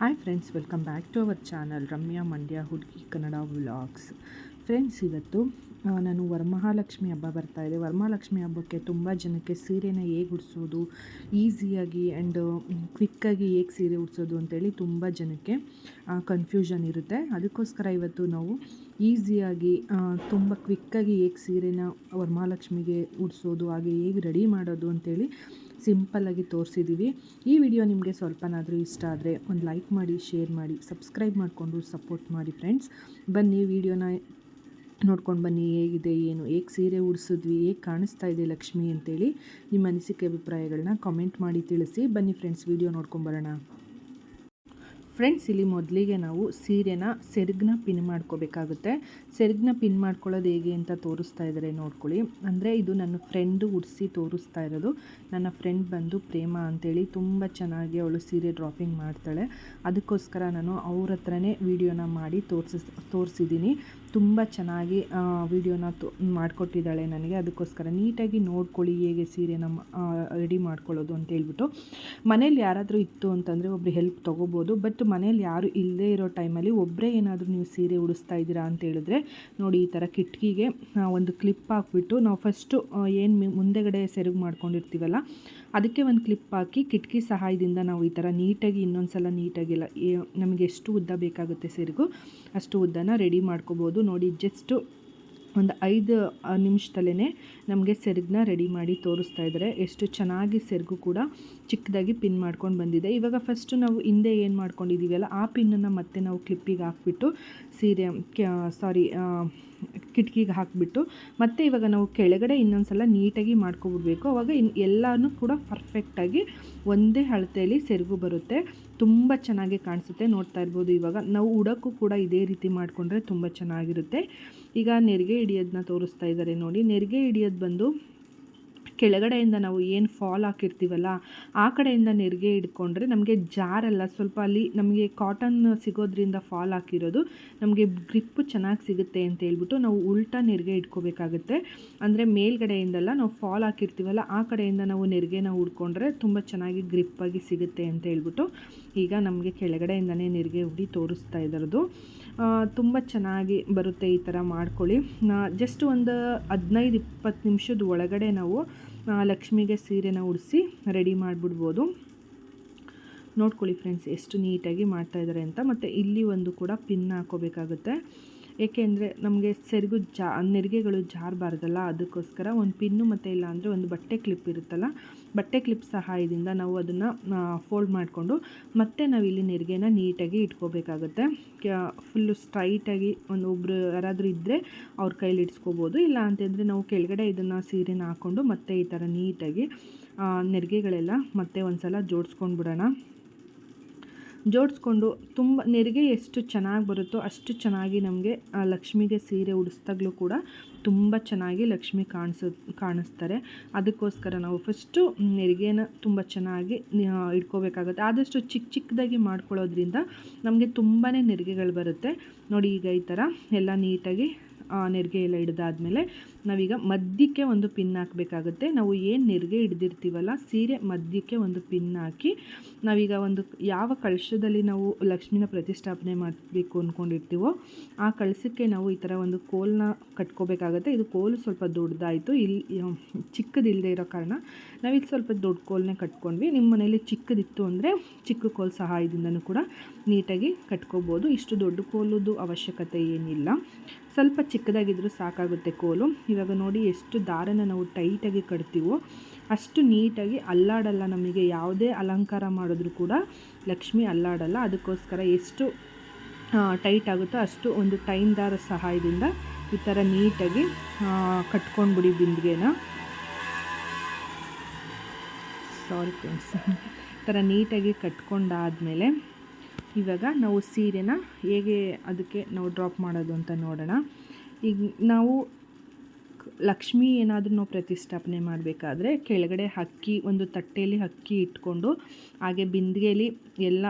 Hi friends welcome back to our channel Ramya Mandya ಹುಡುಗಿ Kannada vlogs friends ಇವತ್ತು ನಾನು ವರಮಹಾಲಕ್ಷ್ಮಿ ಹಬ್ಬ ಬರ್ತಾ ಇದೆ. ವರಮಹಾಲಕ್ಷ್ಮಿ ಹಬ್ಬಕ್ಕೆ ತುಂಬ ಜನಕ್ಕೆ ಸೀರೆನ ಹೇಗೆ ಉಡಿಸೋದು, ಈಸಿಯಾಗಿ ಆ್ಯಂಡ್ ಕ್ವಿಕ್ಕಾಗಿ ಹೇಗೆ ಸೀರೆ ಉಡಿಸೋದು ಅಂತೇಳಿ ತುಂಬ ಜನಕ್ಕೆ ಕನ್ಫ್ಯೂಷನ್ ಇರುತ್ತೆ. ಅದಕ್ಕೋಸ್ಕರ ಇವತ್ತು ನಾವು ಈಸಿಯಾಗಿ ತುಂಬ ಕ್ವಿಕ್ಕಾಗಿ ಹೇಗೆ ಸೀರೆನ ವರಮಹಾಲಕ್ಷ್ಮಿಗೆ ಉಡಿಸೋದು, ಹಾಗೆ ಹೇಗೆ ರೆಡಿ ಮಾಡೋದು ಅಂತೇಳಿ ಸಿಂಪಲ್ಲಾಗಿ ತೋರಿಸಿದ್ದೀವಿ ಈ ವಿಡಿಯೋ ನಿಮಗೆ ಸ್ವಲ್ಪನಾದರೂ ಇಷ್ಟ ಆದರೆ ಒಂದು ಲೈಕ್ ಮಾಡಿ, ಶೇರ್ ಮಾಡಿ, ಸಬ್ಸ್ಕ್ರೈಬ್ ಮಾಡಿಕೊಂಡು ಸಪೋರ್ಟ್ ಮಾಡಿ ಫ್ರೆಂಡ್ಸ್. ಬನ್ನಿ, ವಿಡಿಯೋನ ನೋಡ್ಕೊಂಡು ಬನ್ನಿ, ಹೇಗಿದೆ, ಏನು, ಹೇಗೆ ಸೀರೆ ಉಡಿಸಿದ್ವಿ, ಹೇಗೆ ಕಾಣಿಸ್ತಾ ಇದೆ ಲಕ್ಷ್ಮಿ ಅಂತೇಳಿ ನಿಮ್ಮ ಅನಿಸಿಕೆ ಅಭಿಪ್ರಾಯಗಳನ್ನ ಕಾಮೆಂಟ್ ಮಾಡಿ ತಿಳಿಸಿ. ಬನ್ನಿ ಫ್ರೆಂಡ್ಸ್ ವಿಡಿಯೋ ನೋಡ್ಕೊಂಬರೋಣ ಫ್ರೆಂಡ್ಸ್ ಇಲ್ಲಿ ಮೊದಲಿಗೆ ನಾವು ಸೀರೆನ ಸೆರಗನ್ನ ಪಿನ್ ಮಾಡ್ಕೋಬೇಕಾಗುತ್ತೆ. ಸೆರಗನ್ನ ಪಿನ್ ಮಾಡ್ಕೊಳ್ಳೋದು ಹೇಗೆ ಅಂತ ತೋರಿಸ್ತಾ ಇದ್ದಾರೆ ನೋಡ್ಕೊಳ್ಳಿ. ಅಂದರೆ ಇದು ನನ್ನ ಫ್ರೆಂಡು ಉಡಿಸಿ ತೋರಿಸ್ತಾ ಇರೋದು. ನನ್ನ ಫ್ರೆಂಡ್ ಬಂದು ಪ್ರೇಮ ಅಂತೇಳಿ ತುಂಬ ಚೆನ್ನಾಗಿ ಅವಳು ಸೀರೆ ಡ್ರಾಪಿಂಗ್ ಮಾಡ್ತಾಳೆ. ಅದಕ್ಕೋಸ್ಕರ ನಾನು ಅವ್ರ ಹತ್ರನೇ ವೀಡಿಯೋನ ಮಾಡಿ ತೋರಿಸ್ ತೋರಿಸಿದ್ದೀನಿ. ತುಂಬ ಚೆನ್ನಾಗಿ ವೀಡಿಯೋನ ತು, ಮಾಡಿಕೊಟ್ಟಿದ್ದಾಳೆ ನನಗೆ. ಅದಕ್ಕೋಸ್ಕರ ನೀಟಾಗಿ ನೋಡ್ಕೊಳ್ಳಿ ಹೇಗೆ ಸೀರೆನ ರೆಡಿ ಮಾಡ್ಕೊಳ್ಳೋದು ಅಂತ ಹೇಳ್ಬಿಟ್ಟು. ಮನೇಲಿ ಯಾರಾದರೂ ಇತ್ತು ಅಂತಂದರೆ ಒಬ್ರು ಹೆಲ್ಪ್ ತೊಗೋಬೋದು. ಬಟ್ ಮನೇಲಿ ಯಾರು ಇಲ್ಲದೇ ಇರೋ ಟೈಮಲ್ಲಿ ಒಬ್ಬರೇ ಏನಾದರೂ ನೀವು ಸೀರೆ ಉಡಿಸ್ತಾ ಇದ್ದೀರಾ ಅಂತ ಹೇಳಿದ್ರೆ ನೋಡಿ ಈ ಥರ ಕಿಟಕಿಗೆ ಒಂದು ಕ್ಲಿಪ್ ಹಾಕ್ಬಿಟ್ಟು ನಾವು ಫಸ್ಟು ಏನು ಮುಂದೆಗಡೆ ಸೆರಗು ಮಾಡ್ಕೊಂಡಿರ್ತೀವಲ್ಲ ಅದಕ್ಕೆ ಒಂದು ಕ್ಲಿಪ್ ಹಾಕಿ ಕಿಟಕಿ ಸಹಾಯದಿಂದ ನಾವು ಈ ಥರ ನೀಟಾಗಿ ಇನ್ನೊಂದು ಸಲ ನೀಟಾಗಿಲ್ಲ ನಮಗೆ ಎಷ್ಟು ಉದ್ದ ಬೇಕಾಗುತ್ತೆ ಸೆರಗು ಅಷ್ಟು ಉದ್ದನ ರೆಡಿ ಮಾಡ್ಕೋಬೋದು. ನೋಡಿ ಜಸ್ಟು ಒಂದು ಐದು ನಿಮಿಷದಲ್ಲೇ ನಮಗೆ ಸೆರಗನ್ನ ರೆಡಿ ಮಾಡಿ ತೋರಿಸ್ತಾ ಇದ್ದಾರೆ. ಎಷ್ಟು ಚೆನ್ನಾಗಿ ಸೆರಗು ಕೂಡ ಚಿಕ್ಕದಾಗಿ ಪಿನ್ ಮಾಡ್ಕೊಂಡು ಬಂದಿದೆ. ಇವಾಗ ಫಸ್ಟು ನಾವು ಹಿಂದೆ ಏನು ಮಾಡ್ಕೊಂಡಿದ್ದೀವಲ್ಲ ಆ ಪಿನ್ನನ್ನು ಮತ್ತೆ ನಾವು ಕ್ಲಿಪ್ಪಿಗೆ ಹಾಕ್ಬಿಟ್ಟು ಸೀರೆ ಸಾರಿ ಕಿಟಕಿಗೆ ಹಾಕಿಬಿಟ್ಟು, ಮತ್ತು ಇವಾಗ ನಾವು ಕೆಳಗಡೆ ಇನ್ನೊಂದು ಸಲ ನೀಟಾಗಿ ಮಾಡ್ಕೊಬಿಡ್ಬೇಕು. ಅವಾಗ ಇನ್ ಎಲ್ಲನೂ ಕೂಡ ಪರ್ಫೆಕ್ಟಾಗಿ ಒಂದೇ ಅಳತೆಯಲ್ಲಿ ಸೆರಗು ಬರುತ್ತೆ. ತುಂಬ ಚೆನ್ನಾಗಿ ಕಾಣಿಸುತ್ತೆ, ನೋಡ್ತಾ ಇರ್ಬೋದು ಇವಾಗ. ನಾವು ಉಡೋಕ್ಕೂ ಕೂಡ ಇದೇ ರೀತಿ ಮಾಡಿಕೊಂಡ್ರೆ ತುಂಬ ಚೆನ್ನಾಗಿರುತ್ತೆ. ಈಗ ನೆರಿಗೆ ಹಿಡಿಯೋದನ್ನ ತೋರಿಸ್ತಾ ಇದ್ದಾರೆ ನೋಡಿ. ನೆರಿಗೆ ಹಿಡಿಯೋದು ಬಂದು ಕೆಳಗಡೆಯಿಂದ ನಾವು ಏನು ಫಾಲ್ ಹಾಕಿರ್ತೀವಲ್ಲ, ಆ ಕಡೆಯಿಂದ ನೆರಿಗೆ ಹಿಡ್ಕೊಂಡ್ರೆ ನಮಗೆ ಜಾರಲ್ಲ ಸ್ವಲ್ಪ ಅಲ್ಲಿ ನಮಗೆ ಕಾಟನ್ ಸಿಗೋದ್ರಿಂದ ಫಾಲ್ ಹಾಕಿರೋದು, ನಮಗೆ ಗ್ರಿಪ್ಪು ಚೆನ್ನಾಗಿ ಸಿಗುತ್ತೆ ಅಂತ ಹೇಳ್ಬಿಟ್ಟು ನಾವು ಉಲ್ಟಾ ನೆರಿಗೆ ಇಟ್ಕೋಬೇಕಾಗುತ್ತೆ ಅಂದರೆ ಮೇಲ್ಗಡೆಯಿಂದಲ್ಲ ನಾವು ಫಾಲ್ ಹಾಕಿರ್ತೀವಲ್ಲ, ಆ ಕಡೆಯಿಂದ ನಾವು ನೆರಿಗೆನ ಹುಡ್ಕೊಂಡ್ರೆ ತುಂಬ ಚೆನ್ನಾಗಿ ಗ್ರಿಪ್ಪಾಗಿ ಸಿಗುತ್ತೆ ಅಂತ ಹೇಳ್ಬಿಟ್ಟು ಈಗ ನಮಗೆ ಕೆಳಗಡೆಯಿಂದನೇ ನೆರಿಗೆ ಹುಡಿ ತೋರಿಸ್ತಾ ಇದ್ದಾರದು ತುಂಬ ಚೆನ್ನಾಗಿ ಬರುತ್ತೆ ಈ ಥರ ಮಾಡ್ಕೊಳ್ಳಿ. ಜಸ್ಟ್ ಒಂದು ಹದಿನೈದು ಇಪ್ಪತ್ತು ನಿಮಿಷದ ಒಳಗಡೆ ನಾವು ಲಕ್ಷ್ಮಿಗೆ ಸೀರೆನ ಉಡಿಸಿ ರೆಡಿ ಮಾಡಿಬಿಡ್ಬೋದು. ನೋಡ್ಕೊಳ್ಳಿ ಫ್ರೆಂಡ್ಸ್, ಎಷ್ಟು ನೀಟಾಗಿ ಮಾಡ್ತಾಯಿದ್ದಾರೆ ಅಂತ. ಮತ್ತು ಇಲ್ಲಿ ಒಂದು ಕೂಡ ಪಿನ್ ಹಾಕೋಬೇಕಾಗುತ್ತೆ. ಏಕೆಂದರೆ ನಮಗೆ ಸೆರಗು ಜಾ, ನೆರಿಗೆಗಳು ಜಾರಬಾರ್ದಲ್ಲ, ಅದಕ್ಕೋಸ್ಕರ ಒಂದು ಪಿನ್ನು ಮತ್ತು ಇಲ್ಲಾಂದರೆ ಒಂದು ಬಟ್ಟೆ ಕ್ಲಿಪ್ ಇರುತ್ತಲ್ಲ, ಬಟ್ಟೆ ಕ್ಲಿಪ್ ಸಹಾಯದಿಂದ ನಾವು ಅದನ್ನು ಫೋಲ್ಡ್ ಮಾಡಿಕೊಂಡು ಮತ್ತೆ ನಾವು ಇಲ್ಲಿ ನೆರಿಗೆನ ನೀಟಾಗಿ ಇಟ್ಕೋಬೇಕಾಗುತ್ತೆ. ಫುಲ್ಲು ಸ್ಟ್ರೈಟಾಗಿ ಒಂದು ಒಬ್ಬರು ಯಾರಾದರೂ ಇದ್ದರೆ ಅವ್ರ ಕೈಲಿ ಇಡ್ಸ್ಕೋಬೋದು ಇಲ್ಲ ಅಂತಂದರೆ ನಾವು ಕೆಳಗಡೆ ಇದನ್ನು ಸೀರೆನ ಹಾಕ್ಕೊಂಡು ಮತ್ತೆ ಈ ಥರ ನೀಟಾಗಿ ನೆರಿಗೆಗಳೆಲ್ಲ ಮತ್ತೆ ಒಂದು ಸಲ ಜೋಡಿಸ್ಕೊಂಡು ಬಿಡೋಣ ಜೋಡಿಸ್ಕೊಂಡು ತುಂಬ, ನೆರಿಗೆ ಎಷ್ಟು ಚೆನ್ನಾಗಿ ಬರುತ್ತೋ ಅಷ್ಟು ಚೆನ್ನಾಗಿ ನಮಗೆ ಲಕ್ಷ್ಮಿಗೆ ಸೀರೆ ಉಡಿಸ್ದಾಗಲೂ ಕೂಡ ತುಂಬ ಚೆನ್ನಾಗಿ ಲಕ್ಷ್ಮಿ ಕಾಣಿಸ, ಕಾಣಿಸ್ತಾರೆ. ಅದಕ್ಕೋಸ್ಕರ ನಾವು ಫಸ್ಟು ನೆರಿಗೆನ ತುಂಬ ಚೆನ್ನಾಗಿ ಇಟ್ಕೋಬೇಕಾಗುತ್ತೆ. ಆದಷ್ಟು ಚಿಕ್ಕ ಚಿಕ್ಕದಾಗಿ ಮಾಡ್ಕೊಳ್ಳೋದ್ರಿಂದ ನಮಗೆ ತುಂಬಾ ನೆರಿಗೆಗಳು ಬರುತ್ತೆ. ನೋಡಿ ಈಗ ಈ ಥರ ಎಲ್ಲ ನೀಟಾಗಿ ನೆರಿಗೆ ಎಲ್ಲ ಹಿಡ್ದಾದ್ಮೇಲೆ ನಾವೀಗ ಮಧ್ಯಕ್ಕೆ ಒಂದು ಪಿನ್ ಹಾಕಬೇಕಾಗುತ್ತೆ. ನಾವು ಏನು ನೆರಿಗೆ ಹಿಡ್ದಿರ್ತೀವಲ್ಲ, ಸೀರೆ ಮಧ್ಯಕ್ಕೆ ಒಂದು ಪಿನ್ ಹಾಕಿ ನಾವೀಗ ಒಂದು ಯಾವ ಕಳಶದಲ್ಲಿ ನಾವು ಲಕ್ಷ್ಮಿನ ಪ್ರತಿಷ್ಠಾಪನೆ ಮಾಡಬೇಕು ಅಂದ್ಕೊಂಡಿರ್ತೀವೋ ಆ ಕಳಶಕ್ಕೆ ನಾವು ಈ ಥರ ಒಂದು ಕೋಲನ್ನ ಕಟ್ಕೋಬೇಕಾಗುತ್ತೆ. ಇದು ಕೋಲು ಸ್ವಲ್ಪ ದೊಡ್ಡದಾಯಿತು. ಇಲ್ಲಿ ಚಿಕ್ಕದಿಲ್ಲದೆ ಇರೋ ಕಾರಣ ನಾವಿಲ್ಲಿ ಸ್ವಲ್ಪ ದೊಡ್ಡ ಕೋಲನ್ನೇ ಕಟ್ಕೊಂಡ್ವಿ. ನಿಮ್ಮ ಮನೇಲಿ ಚಿಕ್ಕದಿತ್ತು ಅಂದರೆ ಚಿಕ್ಕ ಕೋಲ್ ಸಹಾಯದಿಂದನೂ ಕೂಡ ನೀಟಾಗಿ ಕಟ್ಕೋಬೋದು. ಇಷ್ಟು ದೊಡ್ಡ ಕೋಲದ್ದು ಅವಶ್ಯಕತೆ ಏನಿಲ್ಲ. ಸ್ವಲ್ಪ ಚಿಕ್ಕದಾಗಿದ್ದರೂ ಸಾಕಾಗುತ್ತೆ ಕೋಲು. ಇವಾಗ ನೋಡಿ ಎಷ್ಟು ದಾರನ ನಾವು ಟೈಟಾಗಿ ಕಟ್ತೀವೋ ಅಷ್ಟು ನೀಟಾಗಿ ಅಲ್ಲಾಡಲ್ಲ ನಮಗೆ. ಯಾವುದೇ ಅಲಂಕಾರ ಮಾಡಿದ್ರೂ ಕೂಡ ಲಕ್ಷ್ಮಿ ಅಲ್ಲಾಡಲ್ಲ. ಅದಕ್ಕೋಸ್ಕರ ಎಷ್ಟು ಟೈಟ್ ಆಗುತ್ತೋ ಅಷ್ಟು ಒಂದು ಟೈನ್ ದಾರ ಸಹಾಯದಿಂದ ಈ ಥರ ನೀಟಾಗಿ ಕಟ್ಕೊಂಡ್ಬಿಡಿ ಬಿಂದಿಗೆನ. ಸಾರಿ ಫ್ರೆಂಡ್ಸ್ ಈ ಥರ ನೀಟಾಗಿ ಕಟ್ಕೊಂಡಾದಮೇಲೆ ಇವಾಗ ನಾವು ಸೀರೆನ ಹೇಗೆ ಅದಕ್ಕೆ ನಾವು ಡ್ರಾಪ್ ಮಾಡೋದು ಅಂತ ನೋಡೋಣ. ಈಗ ನಾವು ಲಕ್ಷ್ಮಿ ಏನಾದರೂ ನಾವು ಪ್ರತಿಷ್ಠಾಪನೆ ಮಾಡಬೇಕಾದ್ರೆ ಕೆಳಗಡೆ ಅಕ್ಕಿ ಒಂದು ತಟ್ಟೆಯಲ್ಲಿ ಅಕ್ಕಿ ಇಟ್ಕೊಂಡು ಹಾಗೆ ಬಿಂದಿಗೆಯಲ್ಲಿ ಎಲ್ಲ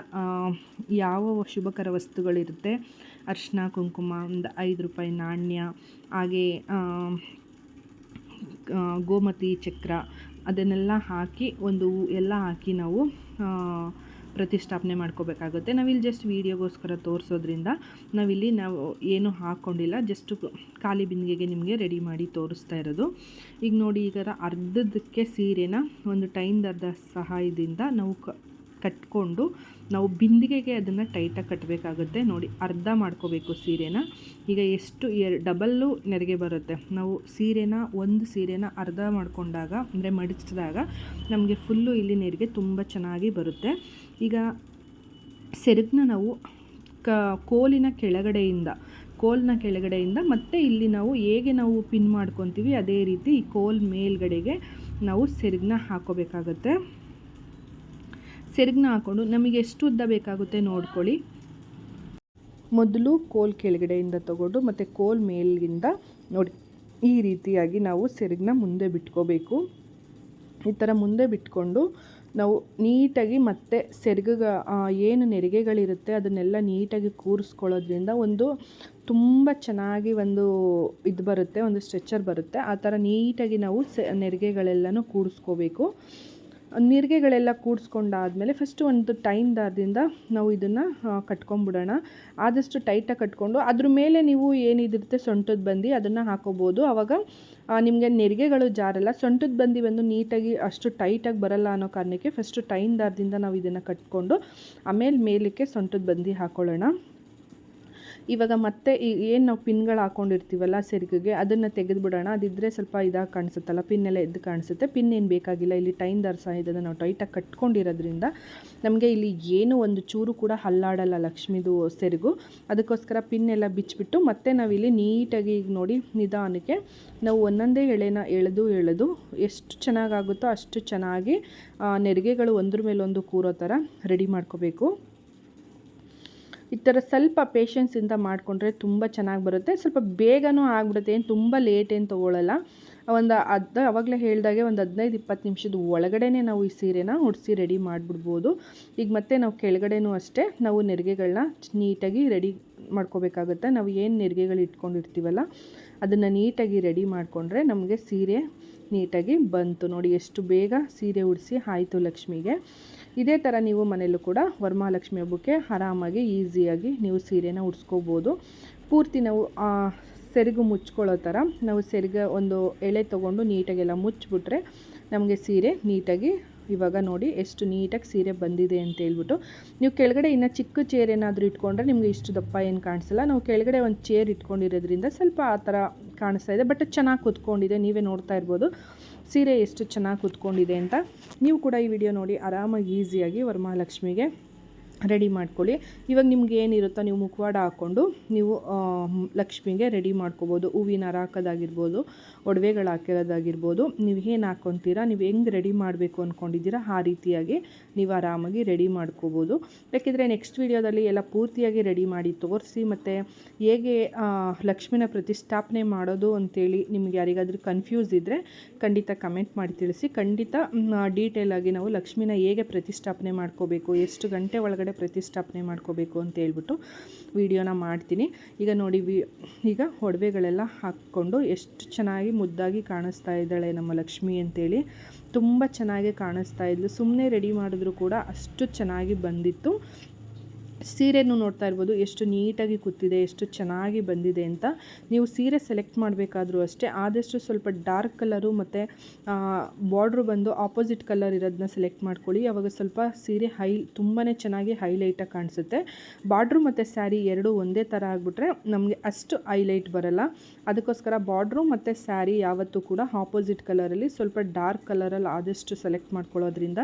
ಯಾವ ಶುಭಕರ ವಸ್ತುಗಳಿರುತ್ತೆ? ಅರಿಶಿನ, ಕುಂಕುಮ, ಒಂದು ಐದು ರೂಪಾಯಿ ನಾಣ್ಯ, ಹಾಗೆ ಗೋಮತಿ, ಚಕ್ರ, ಅದನ್ನೆಲ್ಲ ಹಾಕಿ ಒಂದು ಎಲ್ಲ ಹಾಕಿ ನಾವು ಪ್ರತಿಷ್ಠಾಪನೆ ಮಾಡ್ಕೋಬೇಕಾಗುತ್ತೆ. ನಾವಿಲ್ಲಿ ಜಸ್ಟ್ ವೀಡಿಯೋಗೋಸ್ಕರ ತೋರಿಸೋದ್ರಿಂದ ನಾವಿಲ್ಲಿ ನಾವು ಏನು ಹಾಕ್ಕೊಂಡಿಲ್ಲ ಜಸ್ಟ್ ಖಾಲಿ ಬಿಂದಿಗೆಗೆ ನಿಮಗೆ ರೆಡಿ ಮಾಡಿ ತೋರಿಸ್ತಾ ಇರೋದು. ಈಗ ನೋಡಿ ಈಗ ಅರ್ಧದಕ್ಕೆ ಸೀರೆನ ಒಂದು ಟೈಮ್ ಅರ್ಧ ಸಹಾಯದಿಂದ ನಾವು ಕಟ್ಕೊಂಡು ನಾವು ಬಿಂದಿಗೆಗೆ ಅದನ್ನು ಟೈಟಾಗಿ ಕಟ್ಟಬೇಕಾಗುತ್ತೆ. ನೋಡಿ, ಅರ್ಧ ಮಾಡ್ಕೋಬೇಕು ಸೀರೆನ. ಈಗ ಎಷ್ಟು ಎರ್ ಡಬಲ್ಲು ನೆರಿಗೆ ಬರುತ್ತೆ. ನಾವು ಸೀರೆನ, ಒಂದು ಸೀರೆನ ಅರ್ಧ ಮಾಡಿಕೊಂಡಾಗ, ಅಂದರೆ ಮಡಿಸಿದಾಗ ನಮಗೆ ಫುಲ್ಲು ಇಲ್ಲಿ ನೆರಿಗೆ ತುಂಬ ಚೆನ್ನಾಗಿ ಬರುತ್ತೆ. ಈಗ ಸೆರಗನ್ನ ನಾವು ಕ, ಕೋಲಿನ ಕೆಳಗಡೆಯಿಂದ, ಕೋಲ್ನ ಕೆಳಗಡೆಯಿಂದ ಮತ್ತೆ ಇಲ್ಲಿ ನಾವು ಹೇಗೆ ನಾವು ಪಿನ್ ಮಾಡ್ಕೊತೀವಿ, ಅದೇ ರೀತಿ ಈ ಕೋಲ್ ಮೇಲ್ಗಡೆಗೆ ನಾವು ಸೆರಗನ್ನ ಹಾಕೋಬೇಕಾಗತ್ತೆ. ಸೆರಗನ್ನ ಹಾಕ್ಕೊಂಡು ನಮಗೆ ಎಷ್ಟು ಉದ್ದ ಬೇಕಾಗುತ್ತೆ ನೋಡ್ಕೊಳ್ಳಿ. ಮೊದಲು ಕೋಲ್ ಕೆಳಗಡೆಯಿಂದ ತಗೊಂಡು ಮತ್ತು ಕೋಲ್ ಮೇಲಿಂದ ನೋಡಿ, ಈ ರೀತಿಯಾಗಿ ನಾವು ಸೆರಗನ್ನ ಮುಂದೆ ಬಿಟ್ಕೋಬೇಕು. ಈ ಥರ ಮುಂದೆ ಬಿಟ್ಕೊಂಡು ನಾವು ನೀಟಾಗಿ ಮತ್ತೆ ಸೆರಗ ಏನು ನೆರಿಗೆಗಳಿರುತ್ತೆ ಅದನ್ನೆಲ್ಲ ನೀಟಾಗಿ ಕೂರಿಸ್ಕೊಳ್ಳೋದ್ರಿಂದ ಒಂದು ತುಂಬ ಚೆನ್ನಾಗಿ ಒಂದು ಇದು ಬರುತ್ತೆ, ಒಂದು ಸ್ಟ್ರೆಚ್ಚರ್ ಬರುತ್ತೆ. ಆ ಥರ ನೀಟಾಗಿ ನಾವು ಸೆ, ನೆರಿಗೆಗಳೆಲ್ಲನೂ ಕೂರಿಸ್ಕೋಬೇಕು. ನೀರಿಗೆಗಳೆಲ್ಲ ಕೂಡಿಸ್ಕೊಂಡಾದಮೇಲೆ ಫಸ್ಟು ಒಂದು ಟೈನ್ ದಾರದಿಂದ ನಾವು ಇದನ್ನು ಕಟ್ಕೊಂಡ್ಬಿಡೋಣ ಆದಷ್ಟು ಟೈಟಾಗಿ ಕಟ್ಕೊಂಡು ಅದ್ರ ಮೇಲೆ ನೀವು ಏನಿದಿರುತ್ತೆ ಸೊಂಟದ ಬಂದು ಅದನ್ನು ಹಾಕೋಬೋದು. ಆವಾಗ ನಿಮಗೆ ನೆರಿಗೆಗಳು ಜಾರಲ್ಲ, ಸೊಂಟದ ಬಂದು ಬಂದು ನೀಟಾಗಿ ಅಷ್ಟು ಟೈಟಾಗಿ ಬರಲ್ಲ ಅನ್ನೋ ಕಾರಣಕ್ಕೆ ಫಸ್ಟು ಟೈನ್ ದಾರದಿಂದ ನಾವು ಇದನ್ನು ಕಟ್ಕೊಂಡು ಆಮೇಲೆ ಮೇಲಕ್ಕೆ ಸೊಂಟದ ಬಂದು ಹಾಕ್ಕೊಳ್ಳೋಣ ಇವಾಗ ಮತ್ತೆ ಏನು ನಾವು ಪಿನ್ಗಳು ಹಾಕ್ಕೊಂಡಿರ್ತೀವಲ್ಲ ಸೆರಗಿಗೆ, ಅದನ್ನು ತೆಗೆದುಬಿಡೋಣ. ಅದಿದ್ದರೆ ಸ್ವಲ್ಪ ಇದಾಗಿ ಕಾಣಿಸುತ್ತಲ್ಲ ಪಿನ್ನೆಲ್ಲ ಎದ್ದು ಕಾಣಿಸುತ್ತೆ. ಪಿನ್ ಏನು ಬೇಕಾಗಿಲ್ಲ. ಇಲ್ಲಿ ಟೈನ್ ದರ್ಸ ಇದನ್ನು ನಾವು ಟೈಟಾಗಿ ಕಟ್ಕೊಂಡಿರೋದ್ರಿಂದ ನಮಗೆ ಇಲ್ಲಿ ಏನು ಒಂದು ಚೂರು ಕೂಡ ಹಲ್ಲಾಡಲ್ಲ ಲಕ್ಷ್ಮಿದು ಸೆರಗು. ಅದಕ್ಕೋಸ್ಕರ ಪಿನ್ನೆಲ್ಲ ಬಿಚ್ಚಿಬಿಟ್ಟು ಮತ್ತೆ ನಾವಿಲ್ಲಿ ನೀಟಾಗಿ ಈಗ ನೋಡಿ ನಿಧಾನಕ್ಕೆ ನಾವು ಒಂದೊಂದೇ ಎಳೆನ ಎಳೆದು ಎಳೆದು ಎಷ್ಟು ಚೆನ್ನಾಗಾಗುತ್ತೋ ಅಷ್ಟು ಚೆನ್ನಾಗಿ ನೆರಿಗೆಗಳು ಒಂದ್ರ ಮೇಲೊಂದು ಕೂರೋ ಥರ ರೆಡಿ ಮಾಡ್ಕೋಬೇಕು. ಈ ಥರ ಸ್ವಲ್ಪ ಪೇಷನ್ಸಿಂದ ಮಾಡಿಕೊಂಡ್ರೆ ತುಂಬ ಚೆನ್ನಾಗಿ ಬರುತ್ತೆ. ಸ್ವಲ್ಪ ಬೇಗನೂ ಆಗಿಬಿಡುತ್ತೆ. ಏನು ತುಂಬ ಲೇಟ್ ಏನು ತೊಗೊಳ್ಳಲ್ಲ ಒಂದು ಅರ್ಧ ಅವಾಗಲೇ ಹೇಳಿದಾಗೆ ಒಂದು ಹದಿನೈದು ಇಪ್ಪತ್ತು ನಿಮಿಷದ ಒಳಗಡೆ ನಾವು ಈ ಸೀರೆನ ಉಡಿಸಿ ರೆಡಿ ಮಾಡಿಬಿಡ್ಬೋದು. ಈಗ ಮತ್ತೆ ನಾವು ಕೆಳಗಡೆನೂ ಅಷ್ಟೇ ನಾವು ನೆರಿಗೆಗಳನ್ನ ನೀಟಾಗಿ ರೆಡಿ ಮಾಡ್ಕೋಬೇಕಾಗುತ್ತೆ. ನಾವು ಏನು ನೆರಿಗೆಗಳು ಇಟ್ಕೊಂಡಿರ್ತೀವಲ್ಲ, ಅದನ್ನು ನೀಟಾಗಿ ರೆಡಿ ಮಾಡಿಕೊಂಡ್ರೆ ನಮಗೆ ಸೀರೆ ನೀಟಾಗಿ ಬಂತು. ನೋಡಿ, ಎಷ್ಟು ಬೇಗ ಸೀರೆ ಉಡಿಸಿ ಆಯಿತು ಲಕ್ಷ್ಮಿಗೆ. ಇದೇ ಥರ ನೀವು ಮನೆಯಲ್ಲೂ ಕೂಡ ವರಮಹಾಲಕ್ಷ್ಮಿ ಹಬ್ಬಕ್ಕೆ ಆರಾಮಾಗಿ ಈಸಿಯಾಗಿ ನೀವು ಸೀರೆನ ಉಡ್ಸ್ಕೋಬೋದು. ಪೂರ್ತಿ ನಾವು ಸೆರಗು ಮುಚ್ಕೊಳ್ಳೋ ಥರ ನಾವು ಸೆರಗ ಒಂದು ಎಳೆ ತೊಗೊಂಡು ನೀಟಾಗೆಲ್ಲ ಮುಚ್ಚಿಬಿಟ್ರೆ ನಮಗೆ ಸೀರೆ ನೀಟಾಗಿ ಇವಾಗ ನೋಡಿ ಎಷ್ಟು ನೀಟಾಗಿ ಸೀರೆ ಬಂದಿದೆ ಅಂತ ಹೇಳ್ಬಿಟ್ಟು ನೀವು ಕೆಳಗಡೆ ಇನ್ನು ಚಿಕ್ಕ ಚೇರ್ ಏನಾದರೂ ಇಟ್ಕೊಂಡ್ರೆ ನಿಮಗೆ ಇಷ್ಟು ದಪ್ಪ ಏನು ಕಾಣಿಸಲ್ಲ. ನಾವು ಕೆಳಗಡೆ ಒಂದು ಚೇರ್ ಇಟ್ಕೊಂಡಿರೋದ್ರಿಂದ ಸ್ವಲ್ಪ ಆ ಥರ ಕಾಣಿಸ್ತಾ ಇದೆ. ಬಟ್ ಚೆನ್ನಾಗಿ ಕೂತ್ಕೊಂಡಿದೆ, ನೀವೇ ನೋಡ್ತಾ ಇರ್ಬೋದು. ಸೀರೆ ಎಷ್ಟು ಚೆನ್ನಾಗಿ ಕುತ್ಕೊಂಡಿದೆ ಅಂತ ನೀವು ಕೂಡ ಈ ವಿಡಿಯೋ ನೋಡಿ ಆರಾಮಾಗಿ ಈಸಿಯಾಗಿ ವರಮಹಾಲಕ್ಷ್ಮಿಗೆ ರೆಡಿ ಮಾಡ್ಕೊಳ್ಳಿ. ಇವಾಗ ನಿಮ್ಗೆ ಏನಿರುತ್ತೋ ನೀವು ಮುಖವಾಡ ಹಾಕ್ಕೊಂಡು ನೀವು ಲಕ್ಷ್ಮಿಗೆ ರೆಡಿ ಮಾಡ್ಕೋಬೋದು. ಹೂವಿನ ಹಾರ ಹಾಕೋದಾಗಿರ್ಬೋದು ಒಡವೆಗಳು ಹಾಕಿರೋದಾಗಿರ್ಬೋದು. ನೀವು ಏನು ಹಾಕ್ಕೊತೀರಾ ನೀವು ಹೆಂಗೆ ರೆಡಿ ಮಾಡಬೇಕು ಅಂದ್ಕೊಂಡಿದ್ದೀರಾ ಆ ರೀತಿಯಾಗಿ ನೀವು ಆರಾಮಾಗಿ ರೆಡಿ ಮಾಡ್ಕೋಬೋದು. ಬೇಕಿದ್ರೆ ನೆಕ್ಸ್ಟ್ ವೀಡಿಯೋದಲ್ಲಿ ಎಲ್ಲ ಪೂರ್ತಿಯಾಗಿ ರೆಡಿ ಮಾಡಿ ತೋರಿಸಿ ಮತ್ತು ಹೇಗೆ ಲಕ್ಷ್ಮಿನ ಪ್ರತಿಷ್ಠಾಪನೆ ಮಾಡೋದು ಅಂತೇಳಿ ನಿಮ್ಗೆ ಯಾರಿಗಾದರೂ ಕನ್ಫ್ಯೂಸ್ ಇದ್ದರೆ ಖಂಡಿತ ಕಮೆಂಟ್ ಮಾಡಿ ತಿಳಿಸಿ. ಖಂಡಿತ ಡೀಟೇಲಾಗಿ ನಾವು ಲಕ್ಷ್ಮಿನ ಹೇಗೆ ಪ್ರತಿಷ್ಠಾಪನೆ ಮಾಡ್ಕೋಬೇಕು? ಎಷ್ಟು ಗಂಟೆ ಒಳಗಡೆ ಪ್ರತಿಷ್ಠಾಪನೆ ಮಾಡ್ಕೋಬೇಕು ಅಂತ ಹೇಳ್ಬಿಟ್ಟು ವಿಡಿಯೋನ ಮಾಡ್ತೀನಿ. ಈಗ ನೋಡಿ ಈಗ ಒಡವೆಗಳೆಲ್ಲ ಹಾಕ್ಕೊಂಡು ಎಷ್ಟು ಚೆನ್ನಾಗಿ ಮುದ್ದಾಗಿ ಕಾಣಿಸ್ತಾ ಇದ್ದಾಳೆ ನಮ್ಮ ಲಕ್ಷ್ಮಿ ಅಂತೇಳಿ. ತುಂಬ ಚೆನ್ನಾಗಿ ಕಾಣಿಸ್ತಾ ಇದ್ಲು. ಸುಮ್ಮನೆ ರೆಡಿ ಮಾಡಿದ್ರು ಕೂಡ ಅಷ್ಟು ಚೆನ್ನಾಗಿ ಬಂದಿತ್ತು. ಸೀರೆನೂ ನೋಡ್ತಾ ಇರ್ಬೋದು. ಎಷ್ಟು ನೀಟಾಗಿ ಕೂತಿದೆ, ಎಷ್ಟು ಚೆನ್ನಾಗಿ ಬಂದಿದೆ ಅಂತ ನೀವು ಸೀರೆ ಸೆಲೆಕ್ಟ್ ಮಾಡಬೇಕಾದ್ರೂ ಅಷ್ಟೇ, ಆದಷ್ಟು ಸ್ವಲ್ಪ ಡಾರ್ಕ್ ಕಲರು ಮತ್ತು ಬಾರ್ಡ್ರು ಬಂದು ಆಪೋಸಿಟ್ ಕಲರ್ ಇರೋದನ್ನ ಸೆಲೆಕ್ಟ್ ಮಾಡ್ಕೊಳ್ಳಿ. ಅವಾಗ ಸ್ವಲ್ಪ ಸೀರೆ ಹೈ ತುಂಬಾ ಚೆನ್ನಾಗಿ ಹೈಲೈಟಾಗಿ ಕಾಣಿಸುತ್ತೆ. ಬಾರ್ಡ್ರು ಮತ್ತು ಸ್ಯಾರಿ ಎರಡೂ ಒಂದೇ ಥರ ಆಗಿಬಿಟ್ರೆ ನಮಗೆ ಅಷ್ಟು ಹೈಲೈಟ್ ಬರಲ್ಲ. ಅದಕ್ಕೋಸ್ಕರ ಬಾರ್ಡ್ರು ಮತ್ತು ಸ್ಯಾರಿ ಯಾವತ್ತೂ ಕೂಡ ಆಪೋಸಿಟ್ ಕಲರಲ್ಲಿ, ಸ್ವಲ್ಪ ಡಾರ್ಕ್ ಕಲರಲ್ಲಿ ಆದಷ್ಟು ಸೆಲೆಕ್ಟ್ ಮಾಡ್ಕೊಳ್ಳೋದ್ರಿಂದ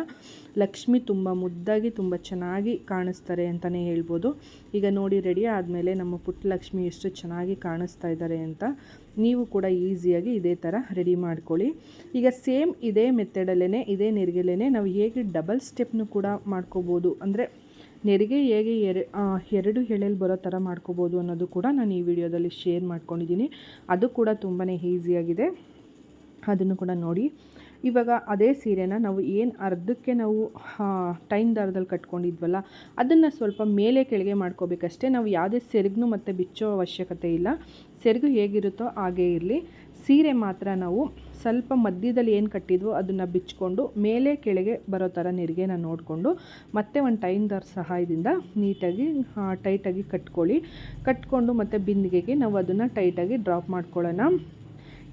ಲಕ್ಷ್ಮಿ ತುಂಬ ಮುದ್ದಾಗಿ, ತುಂಬ ಚೆನ್ನಾಗಿ ಕಾಣಿಸ್ತಾರೆ ಅಂತಲೇ ಹೇಳ್ಬೋದು. ಈಗ ನೋಡಿ ರೆಡಿ ಆದಮೇಲೆ ನಮ್ಮ ಪುಟ್ಟಲಕ್ಷ್ಮಿ ಎಷ್ಟು ಚೆನ್ನಾಗಿ ಕಾಣಿಸ್ತಾ ಇದ್ದಾರೆ ಅಂತ ನೀವು ಕೂಡ ಈಸಿಯಾಗಿ ಇದೇ ಥರ ರೆಡಿ ಮಾಡ್ಕೊಳ್ಳಿ. ಈಗ ಸೇಮ್ ಇದೇ ಮೆಥಡಲ್ಲೇ ಇದೇ ನೆರಿಗೆಲೇ ನಾವು ಹೇಗೆ ಡಬಲ್ ಸ್ಟೆಪ್ನು ಕೂಡ ಮಾಡ್ಕೋಬೋದು. ಅಂದರೆ ನೆರಿಗೆ ಹೇಗೆ ಎರ ಎರಡು ಎಳೆಯಲ್ಲಿ ಬರೋ ಥರ ಮಾಡ್ಕೋಬೋದು ಅನ್ನೋದು ಕೂಡ ನಾನು ಈ ವಿಡಿಯೋದಲ್ಲಿ ಶೇರ್ ಮಾಡ್ಕೊಂಡಿದ್ದೀನಿ. ಅದು ಕೂಡ ತುಂಬಾ ಈಸಿಯಾಗಿದೆ ಅದನ್ನು ಕೂಡ ನೋಡಿ. ಇವಾಗ ಅದೇ ಸೀರೆನ ನಾವು ಏನು ಅರ್ಧಕ್ಕೆ ನಾವು ಟೈಮ್ ದಾರದಲ್ಲಿ ಕಟ್ಕೊಂಡಿದ್ವಲ್ಲ, ಅದನ್ನು ಸ್ವಲ್ಪ ಮೇಲೆ ಕೆಳಗೆ ಮಾಡ್ಕೋಬೇಕಷ್ಟೇ. ನಾವು ಯಾವುದೇ ಸೆರಗು ಮತ್ತು ಬಿಚ್ಚೋ ಅವಶ್ಯಕತೆ ಇಲ್ಲ. ಸೆರಗು ಹೇಗಿರುತ್ತೋ ಹಾಗೇ ಇರಲಿ. ಸೀರೆ ಮಾತ್ರ ನಾವು ಸ್ವಲ್ಪ ಮಧ್ಯದಲ್ಲಿ ಏನು ಕಟ್ಟಿದ್ವೋ ಅದನ್ನು ಬಿಚ್ಕೊಂಡು ಮೇಲೆ ಕೆಳಗೆ ಬರೋ ಥರ ನೆರಿಗೆನ ನೋಡಿಕೊಂಡು ಮತ್ತೆ ಒಂದು ಟೈಮ್ದರ್ ಸಹಾಯದಿಂದ ನೀಟಾಗಿ ಟೈಟಾಗಿ ಕಟ್ಕೊಳ್ಳಿ. ಕಟ್ಕೊಂಡು ಮತ್ತು ಬಿಂದಿಗೆಗೆ ನಾವು ಅದನ್ನು ಟೈಟಾಗಿ ಡ್ರಾಪ್ ಮಾಡ್ಕೊಳ್ಳೋಣ.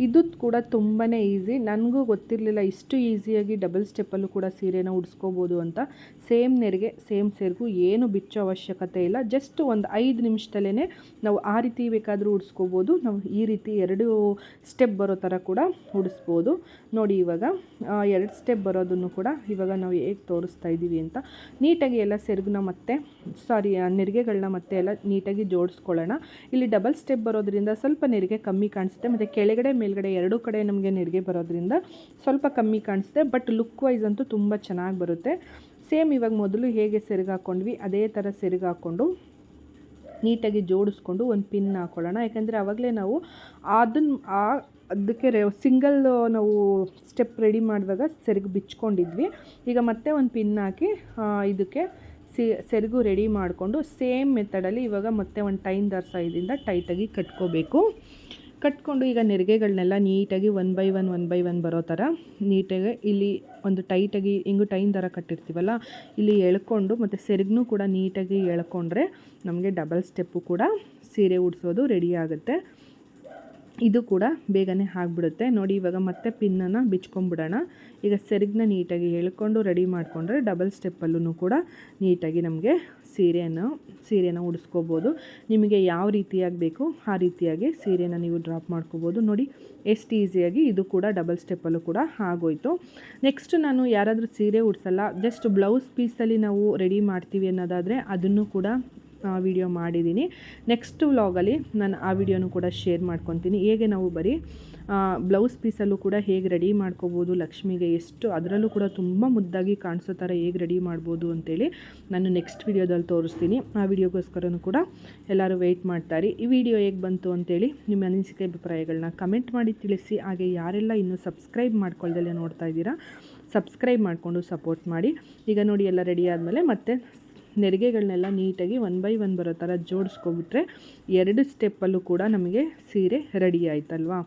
ಇದು ಕೂಡ ತುಂಬಾ ಈಸಿ. ನನಗೂ ಗೊತ್ತಿರಲಿಲ್ಲ ಇಷ್ಟು ಈಸಿಯಾಗಿ ಡಬಲ್ ಸ್ಟೆಪ್ಪಲ್ಲೂ ಕೂಡ ಸೀರೆನ ಉಡ್ಸ್ಕೋಬೋದು ಅಂತ. ಸೇಮ್ ನೆರಿಗೆ, ಸೇಮ್ ಸೆರ್ಗು, ಏನು ಬಿಚ್ಚೋ ಅವಶ್ಯಕತೆ ಇಲ್ಲ. ಜಸ್ಟ್ ಒಂದು ಐದು ನಿಮಿಷದಲ್ಲೇ ನಾವು ಆ ರೀತಿ ಬೇಕಾದರೂ ಉಡಿಸ್ಕೋಬೋದು. ನಾವು ಈ ರೀತಿ ಎರಡು ಸ್ಟೆಪ್ ಬರೋ ಥರ ಕೂಡ ಉಡಿಸ್ಬೋದು. ನೋಡಿ ಇವಾಗ ಎರಡು ಸ್ಟೆಪ್ ಬರೋದನ್ನು ಕೂಡ ಇವಾಗ ನಾವು ಹೇಗೆ ತೋರಿಸ್ತಾ ಇದ್ದೀವಿ ಅಂತ. ನೀಟಾಗಿ ಎಲ್ಲ ಸೆರ್ಗನ್ನ ಮತ್ತೆ, ಸಾರಿ ನೆರಿಗೆಗಳನ್ನ ಮತ್ತೆ ಎಲ್ಲ ನೀಟಾಗಿ ಜೋಡಿಸ್ಕೊಳ್ಳೋಣ. ಇಲ್ಲಿ ಡಬಲ್ ಸ್ಟೆಪ್ ಬರೋದ್ರಿಂದ ಸ್ವಲ್ಪ ನೆರಿಗೆ ಕಮ್ಮಿ ಕಾಣಿಸುತ್ತೆ. ಮತ್ತು ಕೆಳಗಡೆ ಮೇಲ್ಗಡೆ ಎರಡೂ ಕಡೆ ನಮಗೆ ನೆರಿಗೆ ಬರೋದ್ರಿಂದ ಸ್ವಲ್ಪ ಕಮ್ಮಿ ಕಾಣಿಸುತ್ತೆ ಬಟ್ ಲುಕ್ ವೈಸ್ ಅಂತೂ ತುಂಬ ಚೆನ್ನಾಗಿ ಬರುತ್ತೆ. ಸೇಮ್ ಇವಾಗ ಮೊದಲು ಹೇಗೆ ಸೆರಗಾಕೊಂಡ್ವಿ ಅದೇ ಥರ ಸೆರಗಾಕ್ಕೊಂಡು ನೀಟಾಗಿ ಜೋಡಿಸ್ಕೊಂಡು ಒಂದು ಪಿನ್ ಹಾಕ್ಕೊಳ್ಳೋಣ ಯಾಕೆಂದರೆ ಆವಾಗಲೇ ನಾವು ಅದನ್ನ ಆ ಅದಕ್ಕೆ ರೆ ಸಿಂಗಲ್ ನಾವು ಸ್ಟೆಪ್ ರೆಡಿ ಮಾಡಿದಾಗ ಸೆರಗು ಬಿಚ್ಕೊಂಡಿದ್ವಿ. ಈಗ ಮತ್ತೆ ಒಂದು ಪಿನ್ ಹಾಕಿ ಇದಕ್ಕೆ ಸಿ, ಸೆರಗು ರೆಡಿ ಮಾಡಿಕೊಂಡು ಸೇಮ್ ಮೆಥಡಲ್ಲಿ ಇವಾಗ ಮತ್ತೆ ಒಂದು ಟೈನ್ ದರ್ಸಾಯದಿಂದ ಟೈಟಾಗಿ ಕಟ್ಕೋಬೇಕು. ಕಟ್ಕೊಂಡು ಈಗ ನೆರಿಗೆಗಳನ್ನೆಲ್ಲ ನೀಟಾಗಿ one by one one by one ಬರೋ ಥರ ನೀಟಾಗಿ ಇಲ್ಲಿ ಒಂದು ಟೈಟಾಗಿ ಹಿಂಗು ಟೈನ್ ಥರ ಕಟ್ಟಿರ್ತೀವಲ್ಲ, ಇಲ್ಲಿ ಎಳ್ಕೊಂಡು ಮತ್ತು ಸೆರಗನ್ನು ಕೂಡ ನೀಟಾಗಿ ಎಳ್ಕೊಂಡ್ರೆ ನಮಗೆ ಡಬಲ್ ಸ್ಟೆಪ್ಪು ಕೂಡ ಸೀರೆ ಉಡಿಸೋದು ರೆಡಿ ಆಗುತ್ತೆ. ಇದು ಕೂಡ ಬೇಗನೆ ಆಗಿಬಿಡುತ್ತೆ. ನೋಡಿ, ಇವಾಗ ಮತ್ತೆ ಪಿನ್ನನ್ನು ಬಿಚ್ಕೊಂಡ್ಬಿಡೋಣ. ಈಗ ಸೆರಗನ್ನ ನೀಟಾಗಿ ಎಳ್ಕೊಂಡು ರೆಡಿ ಮಾಡಿಕೊಂಡ್ರೆ ಡಬಲ್ ಸ್ಟೆಪ್ಪಲ್ಲೂ ಕೂಡ ನೀಟಾಗಿ ನಮಗೆ ಸೀರೆಯನ್ನು ಸೀರೆನ ಉಡಿಸ್ಕೋಬೋದು. ನಿಮಗೆ ಯಾವ ರೀತಿಯಾಗಿ ಬೇಕು ಆ ರೀತಿಯಾಗಿ ಸೀರೆನ ನೀವು ಡ್ರಾಪ್ ಮಾಡ್ಕೋಬೋದು. ನೋಡಿ, ಎಷ್ಟು ಈಸಿಯಾಗಿ ಇದು ಕೂಡ ಡಬಲ್ ಸ್ಟೆಪ್ಪಲ್ಲೂ ಕೂಡ ಆಗೋಯಿತು. ನೆಕ್ಸ್ಟ್ ನಾನು ಯಾರಾದರೂ ಸೀರೆ ಉಡಿಸಲ್ಲ ಜಸ್ಟ್ ಬ್ಲೌಸ್ ಪೀಸಲ್ಲಿ ನಾವು ರೆಡಿ ಮಾಡ್ತೀವಿ ಅನ್ನೋದಾದರೆ ಅದನ್ನು ಕೂಡ ವಿಡಿಯೋ ಮಾಡಿದ್ದೀನಿ ನೆಕ್ಸ್ಟ್ ವ್ಲಾಗಲ್ಲಿ ನಾನು ಆ ವಿಡಿಯೋನು ಕೂಡ ಶೇರ್ ಮಾಡ್ಕೊತೀನಿ. ಹೇಗೆ ನಾವು ಬರೀ ಬ್ಲೌಸ್ ಪೀಸಲ್ಲೂ ಕೂಡ ಹೇಗೆ ರೆಡಿ ಮಾಡ್ಕೋಬೋದು, ಲಕ್ಷ್ಮಿಗೆ ಎಷ್ಟು, ಅದರಲ್ಲೂ ಕೂಡ ತುಂಬ ಮುದ್ದಾಗಿ ಕಾಣಿಸೋ ಥರ ಹೇಗೆ ರೆಡಿ ಮಾಡ್ಬೋದು ಅಂತೇಳಿ ನಾನು ನೆಕ್ಸ್ಟ್ ವಿಡಿಯೋದಲ್ಲಿ ತೋರಿಸ್ತೀನಿ. ಆ ವಿಡಿಯೋಗೋಸ್ಕರನೂ ಕೂಡ ಎಲ್ಲರೂ ವೆಯ್ಟ್ ಮಾಡ್ತಾರೆ. ಈ ವಿಡಿಯೋ ಹೇಗೆ ಬಂತು ಅಂತೇಳಿ ನಿಮ್ಮ ಅನಿಸಿಕೆ ಅಭಿಪ್ರಾಯಗಳನ್ನ ಕಮೆಂಟ್ ಮಾಡಿ ತಿಳಿಸಿ. ಹಾಗೆ ಯಾರೆಲ್ಲ ಇನ್ನೂ ಸಬ್ಸ್ಕ್ರೈಬ್ ಮಾಡ್ಕೊಳ್ದಲ್ಲೇ ನೋಡ್ತಾ ಇದ್ದೀರಾ ಸಬ್ಸ್ಕ್ರೈಬ್ ಮಾಡಿಕೊಂಡು ಸಪೋರ್ಟ್ ಮಾಡಿ. ಈಗ ನೋಡಿ ಎಲ್ಲ ರೆಡಿ ಆದಮೇಲೆ ಮತ್ತೆ ನೆರಿಗೆಗಳನ್ನೆಲ್ಲ ನೀಟಾಗಿ ಒನ್ ಬೈ ಒನ್ ಬರೋ ಥರ ಜೋಡಿಸ್ಕೊಬಿಟ್ರೆ ಎರಡು ಸ್ಟೆಪ್ಪಲ್ಲೂ ಕೂಡ ನಮಗೆ ಸೀರೆ ರೆಡಿ ಆಯ್ತಲ್ವಾ?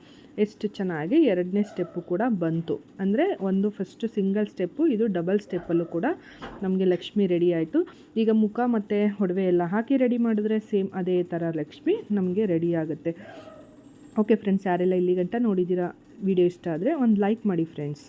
ಎಷ್ಟು ಚೆನ್ನಾಗಿ ಎರಡನೇ ಸ್ಟೆಪ್ಪು ಕೂಡ ಬಂತು. ಅಂದರೆ ಒಂದು ಫಸ್ಟು ಸಿಂಗಲ್ ಸ್ಟೆಪ್ಪು ಇದು ಡಬಲ್ ಸ್ಟೆಪ್ಪಲ್ಲೂ ಕೂಡ ನಮಗೆ ಲಕ್ಷ್ಮಿ ರೆಡಿ ಆಯಿತು. ಈಗ ಮುಖ ಮತ್ತು ಒಡವೆ ಎಲ್ಲ ಹಾಕಿ ರೆಡಿ ಮಾಡಿದ್ರೆ ಸೇಮ್ ಅದೇ ಥರ ಲಕ್ಷ್ಮಿ ನಮಗೆ ರೆಡಿ ಆಗುತ್ತೆ. ಓಕೆ ಫ್ರೆಂಡ್ಸ್ ಯಾರೆಲ್ಲ ಇಲ್ಲಿ ಗಂಟ ನೋಡಿದ್ದೀರಾ ವಿಡಿಯೋ ಇಷ್ಟ ಆದರೆ ಒಂದು ಲೈಕ್ ಮಾಡಿ ಫ್ರೆಂಡ್ಸ್